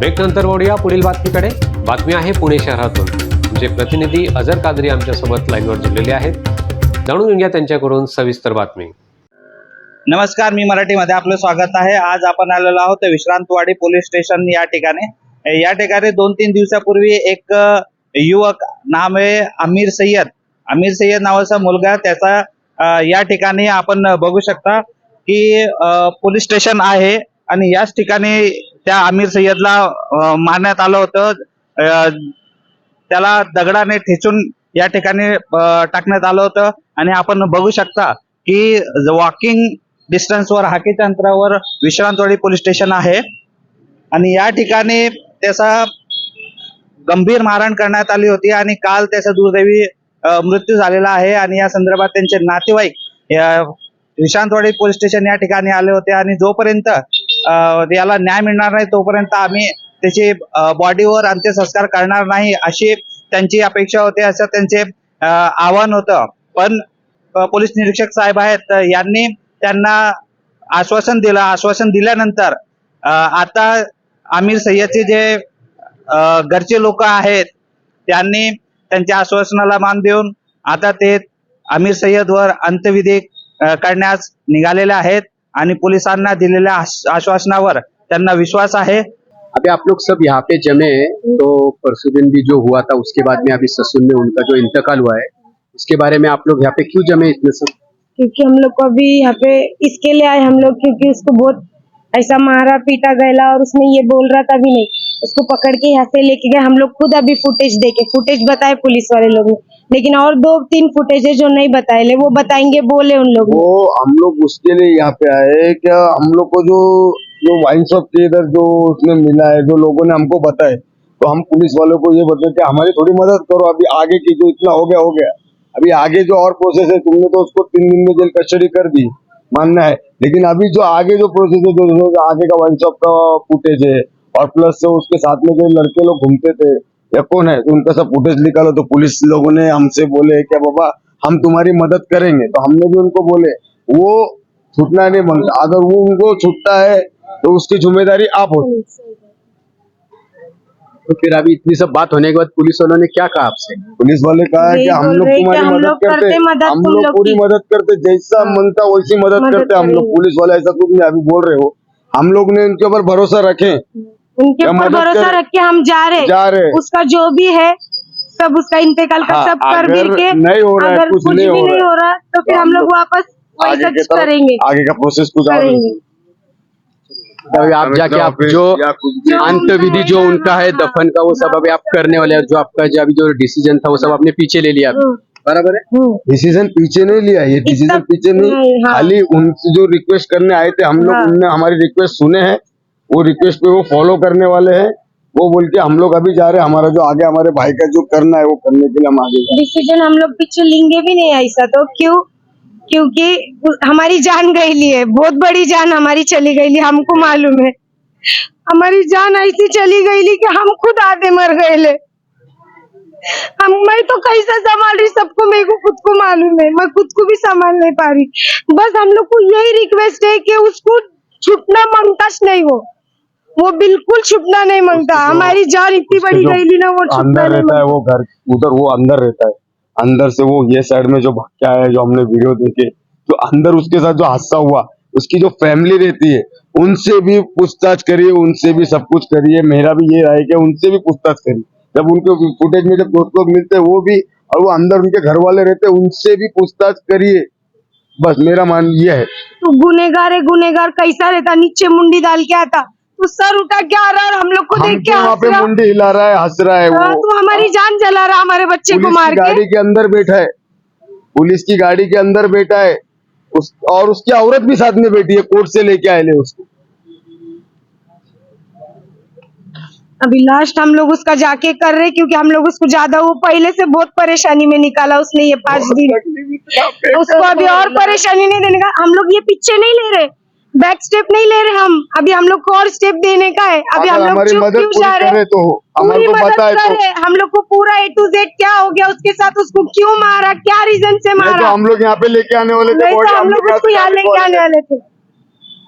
Break नंतर वळूया पुढील बातमीकडे. बातमी आहे पुणे शहरातून. आमचे प्रतिनिधी अजर कादरी आमच्यासोबत लाईनवर जोडलेले आहेत. जाणून घेऊया त्यांच्याकडून सविस्तर बातमी. नमस्कार मी मराठीमध्ये आपलं स्वागत आहे. आज आपण आलेलो आहोत विश्रांतवाडी पोलीस स्टेशन या ठिकाणी. या ठिकाणी दोन तीन दिवसापूर्वी एक युवक नाम आहे अमीर सय्यद. अमीर सय्यद नावाचा मुलगा त्याचा या ठिकाणी आपण बघू शकता की पोलीस स्टेशन आहे आणि याच ठिकाणी त्या आमिर सय्यदला मारण्यात आलं होतं. त्याला दगडाने ठेचून या ठिकाणी टाकण्यात आलं होतं. आणि आपण बघू शकता की वॉकिंग डिस्टन्सवर हाकेच्या अंतरावर विश्रांतवाडी पोलीस स्टेशन आहे. आणि या ठिकाणी त्याचा गंभीर मारहाण करण्यात आली होती आणि काल त्याचा दुर्दैवी मृत्यू झालेला आहे. आणि या संदर्भात त्यांचे नातेवाईक विश्रांतवाडी पोलीस स्टेशन या ठिकाणी आले होते. आणि जोपर्यंत याला न्याय मिळणार नाही तोपर्यंत आम्ही त्याची बॉडीवर अंत्यसंस्कार करणार नाही अशी त्यांची अपेक्षा होती असं त्यांचे आव्हान होतं. पण पोलीस निरीक्षक साहेब आहेत यांनी त्यांना आश्वासन दिलं. आश्वासन दिल्यानंतर आता आमिर सय्यदचे जे घरचे लोक आहेत त्यांनी त्यांच्या आश्वासनाला मान देऊन आता ते आमिर सय्यदवर अंत्यविधी करण्यास निघालेले आहेत. आणि पोलिसांना दिलेल्या आश- आश्वासनावर त्यांना विश्वास आहे. अभी आप लोग सब यहाँ पे जमे हैं तो परसों दिन भी जो हुआ था उसके बाद में अभी ससुर में उनका जो इंतकाल हुआ है उसके बारे में आप लोग यहाँ पे क्यों जमे इतने सब? क्योंकि हम लोग को अभी यहाँ पे इसके लिए आए हम लोग क्योंकि उसको बहुत ऐसा मारा पीटा गया और उसने ये बोल रहा था भी नहीं। उसको पकड़ के यहाँ से लेके गए। हम लोग खुद अभी फुटेज देखे। फुटेज बताए पुलिस वाले लोग ने। लेकिन और दो तीन फुटेज जो नहीं बताए ले, वो बताएँगे, बोले उन लोग। वो हम लोग उसके लिए यहाँ पे आए क्या हम लोग को जो जो वाइन शॉप के इधर जो उसमें मिला है, जो लोगों ने हमको बताए तो हम पुलिस वालों को ये बताए कि हमारी थोड़ी मदद करो, अभी आगे की जो इतना हो गया हो गया। अभी आगे जो और प्रोसेस है, तुमने तो उसको तीन दिन में जेल कस्टडी कर दी, मानना है। लेकिन अभी जो आगे जो प्रोसेस है, जो आगे का वाइन शॉप का फुटेज है, और प्लस उसके साथ में जो लड़के लोग घूमते थे या कौन है? तो उनका सब फुटेज निकालो तो पुलिस लोगों ने हमसे बोले क्या बाबा हम तुम्हारी मदद करेंगे? तो हमने भी उनको बोले। वो छूटना नहीं माँगता। अगर वो उनको छूटता है तो उसकी ज़िम्मेदारी आप हो। तो फिर अभी इतनी सब बात होने के बाद पुलिस वालों ने क्या कहा आपसे? पुलिस वाले कहा है कि हम लोग हैं तुम्हारी हम मदद करते। करते मदद हम लोग पूरी। मदद करते जैसा मनता वैसी मदद मदद करते हम लोग पुलिस वाले ऐसा कुछ नहीं अभी बोल रहे हो। हम लोग ने उनके ऊपर भरोसा रखे। उनके ऊपर भरोसा रख के हम जा रहे। जा रहे। उसका जो भी है सब उसका इंतकाल का हाँ, सब कर वीर के नहीं हो रहा है, अगर कुछ भी हो नहीं रहा हो रहा तो फिर तो हम लोग वापस वही करेंगे। आगे का प्रोसेस कुछ करेंगे। अभी आप जाके आप जो अंत विधि जो उनका है दफन का वो सब अभी आप करने वाले हैं जो आपका जो अभी जो डिसीज़न था वो सब आपने पीछे ले लिया अभी। बराबर है। डिसीज़न पीछे नहीं लिया ये डिसीज़न पीछे नहीं हाँ। खाली उनसे जो रिक्वेस्ट करने आए थे हम लोग हाँ। उनने हमारी रिक्वेस्ट सुने हैं वो रिक्वेस्ट पे वो फॉलो करने वाले हैं। वो बोल के हम लोग अभी जा रहे हैं, हमारा जो आगे हमारे भाई का जो करना है, वो करने के लिए हम आगे डिसीज़न हम लोग पीछे लेंगे भी नहीं ऐसा तो क्यों? क्योंकि हमारी जान गई ली है, बहुत बड़ी जान हमारी चली गई ली, हमको मालूम है। हमारी जान ऐसी चली गई ली कि हम खुद आधे मर गए ले। हम, मैं तो कैसे संभाल रही, सबको मेरे को खुद को मालूम है, मैं खुद को भी संभाल नहीं पा रही। बस हम लोग को यही रिक्वेस्ट है कि उसको छुटना माँगता नहीं वो वो बिल्कुल छुपना नहीं माँगता। हमारी जान इतनी बड़ी गई ना वो अंदर रहता है वो घर उधर वो अंदर रहता है। अंदर से वो ये साइड में जो भाग के आया है जो हमने वीडियो देखे जो अंदर उसके साथ जो हादसा हुआ उसकी जो फैमिली रहती है उनसे भी पूछताछ करिए उनसे भी सब कुछ करिए। मेरा भी ये राय है कि उनसे भी पूछताछ करिए। जब उनके फुटेज में जब दोस्त लोग मिलते हैं वो भी और वो अंदर उनके घर वाले रहते हैं उनसे भी पूछताछ करिए। बस मेरा मान ये है। तो गुनेगार है गुनेगार कैसा रहता? नीचे मुंडी डाल के आता। तो सर उठा के आ रहा है हम लोग को देख के वहाँ पे मुंडी हिला रहा है हंस रहा है हाँ, वो। तो हमारी जान जला रहा हमारे बच्चे को मार के। गाड़ी के अंदर बैठा है। पुलिस की गाड़ी के अंदर बैठा है। उस और उसकी औरत भी साथ में बैठी है कोर्ट से लेके आए ले उसको। अभी लास्ट हम लोग उसका जाके कर रहे क्योंकि हम लोग उसको ज़्यादा वो पहले से बहुत परेशानी में निकाला उसने ये पाँच दिन। उसको अभी और परेशानी नहीं देने का। हम लोग ये पीछे नहीं ले रहे। बैक स्टेप नहीं ले रहे हम। अभी हम लोग को और स्टेप देने का है। अभी हम लोग चुप मदद क्यों जा रहे हैं? तो पूरी मदद है कर तो रहे हैं। हम लोग को पूरा ए टू जेड क्या हो गया उसके साथ उसको क्यों मारा क्या रीजन से तो मारा? हम लोग यहाँ पे लेके आने वाले थे तो हम लोग उसको यहाँ लेके आने वाले थे।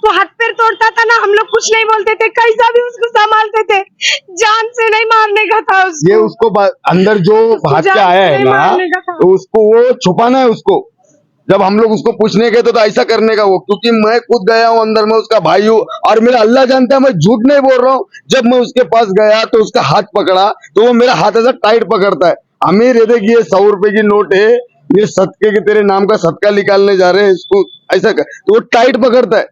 तो हाथ पैर तोड़ता था ना हम लोग कुछ नहीं बोलते थे कैसा भी उसको संभालते थे। जान से नहीं मारने का था उसको। ये उसको अंदर जो भाग के आया है ना। तो उसको वो छुपाना है उसको। जब हम लोग उसको पूछने गए तो, तो ऐसा करने का वो क्योंकि मैं खुद गया हूँ अंदर में उसका भाई हूँ और मेरा अल्लाह जानता है मैं झूठ नहीं बोल रहा हूँ। जब मैं उसके पास गया तो उसका हाथ पकड़ा तो वो मेरा हाथ ऐसा टाइट पकड़ता है। अमीर ये देखिए सौ रुपए की नोट है ये सदके के तेरे नाम का सदका निकालने जा रहे हैं इसको ऐसा कर तो वो टाइट पकड़ता है।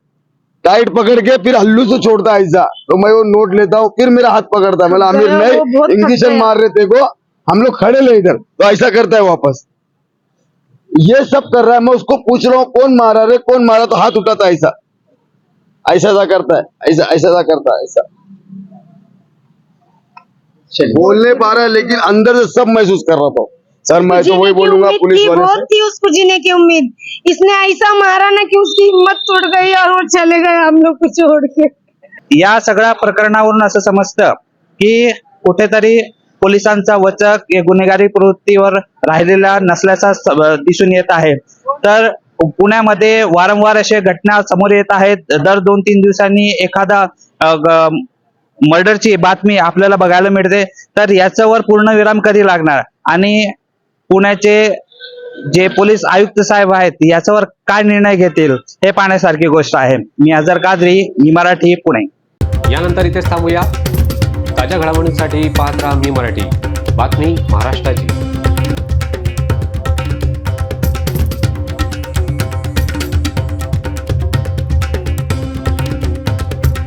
टाइट पकड़ के फिर हल्लू से छोड़ता है ऐसा। तो मैं वो नोट लेता हूँ फिर मेरा हाथ पकड़ता है। मतलब अमीर नहीं इंजेक्शन मार रहे थे को हम लोग खड़े ले इधर। तो ऐसा करता है वापस। ये सब कर रहा है मैं उसको पूछ रहा हूँ कौन मारा रे कौन मारा? तो हाथ उठाता है ऐसा। ऐसा ऐसा करता है ऐसा ऐसा ऐसा करता है ऐसा। बोल नहीं पा रहा है लेकिन अंदर से सब महसूस कर रहा था। सर मैं तो जीने वही की बोलूँगा उम्मीद पुलिस वाले बहुत थी उसको जीने की उम्मीद। इसने ऐसा मारा ना कि उसकी हिम्मत टूट गई और वो चले गए हम लोग को छोड़ के। या सगळ्या प्रकरणावरून असं समजतं की कुठेतरी पोलिसांचा वचक या गुन्हेगारी प्रवृत्तीवर राहिलेला नसल्याचा दिसून येत आहे. तर पुण्यामध्ये वारंवार असे घटना समोर येत आहेत. दर दोन तीन दिवसांनी एखादा मर्डरची बातमी आपल्याला बघायला मिळते. तर याच्यावर पूर्ण विराम कधी लागणार? आणि पुण्याचे जे पोलीस आयुक्त साहेब आहेत याच्यावर काय निर्णय घेतील? हे पाहण्यासारखी गोष्ट आहे. मी अजर कादरी मी मराठी पुणे. यानंतर इथेच थांबूया. ताज्या घडामोडींसाठी पाहत राहा मी मराठी. बातमी महाराष्ट्राची.